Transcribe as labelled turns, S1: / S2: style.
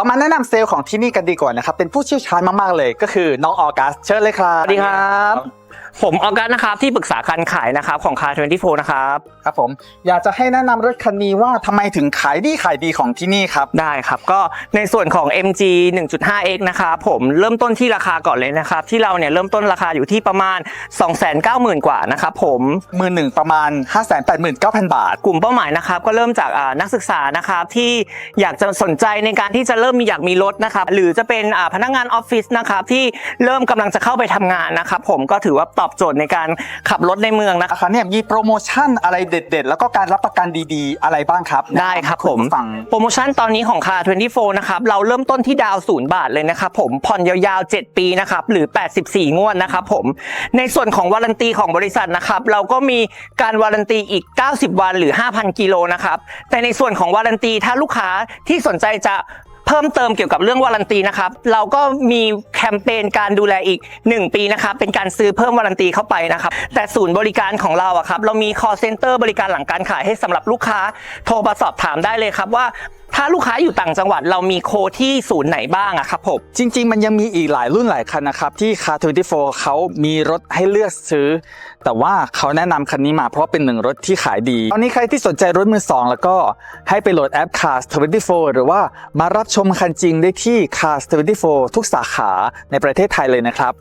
S1: เอามาแนะนำเซลล์ของที่นี่กันดีกว่านะครับ เป็นผู้เชี่ยวชาญมาก ๆ เลย ก็คือน้องออกัส เชิญเลยครับ
S2: สวัสดีครับ ผมออกัสนะครับที่ปรึกษาการขายนะครับของคา24นะครับ
S1: ครับผมอยากจะให้แนะนำรถคันนี้ว่าทำไมถึงขายดีขายดีของที่นี่ครับ
S2: ได้ครับ ก็ในส่วนของ MG 1.5X นะครับผมเริ่มต้นที่ราคาก่อนเลยนะครับ ที่เราเนี่ยเริ่มต้นราคาอยู่ที่ประมาณ 290,000 กว่านะครับผม
S1: มือหนึ่งประมาณ 589,000 บาท
S2: กลุ่มเป้าหมายนะครับก็เริ่มจากอ่านักศึกษานะครับที่อยากจะสนใจในการที่จะเริ่มมีอยากมีรถนะครับหรือจะเป็นอ่าพนักงานออฟฟิศนะครับที่เริ่มกำลังจะเข้าไปทำงานนะครับผมก็ถือว่าตอบโจทย์ในการขับรถในเมืองนะครับ
S1: อาคารเนี่ยมีโปรโมชั่นอะไรเด็ด ๆ แล้วก็การรับประกันดีๆ อะไรบ้างครับ
S2: ได้ครับผม
S1: ณผู้ฟัง
S2: โปรโมชั่นตอนนี้ของคา24นะครับเราเริ่มต้นที่ดาวศูนย์บาทเลยนะครับผมผ่อนยาวๆ 7 ปีนะครับหรือ 84 งวดนะครับผมในส่วนของวารันตีของบริษัทนะครับเราก็มีการวารันตีอีก 90 วันหรือ 5,000 กิโลนะครับแต่ในส่วนของวารันตีถ้าลูกค้าที่สนใจจะ เพิ่มเติมเกี่ยวกับเรื่องวารันตีนะครับเราก็มีแคมเปญการดูแลอีก 1 ปีนะครับเป็นการซื้อเพิ่มวารันตีเข้าไปนะครับแต่ศูนย์บริการของเราอะครับเรามี call center บริการหลังการขายให้สำหรับลูกค้า โทรมาสอบถามได้เลยครับว่า ถ้าลูกค้าอยู่ต่างจังหวัดเรามีโคที่ศูนย์ไหนบ้างอะครับผม
S1: จริง ๆ มันยังมีอีกหลายรุ่นหลายคันนะครับที่ Car 24เขามีรถให้เลือกซื้อ แต่ว่าเขาแนะนำคันนี้มาเพราะเป็นหนึ่งรถที่ขายดี ตอนนี้ใครที่สนใจรถมือสองแล้วก็ให้ไปโหลดแอป Car 24หรือว่ามารับชมคันจริงได้ที่ Car 24ทุกสาขาในประเทศไทยเลยนะครับ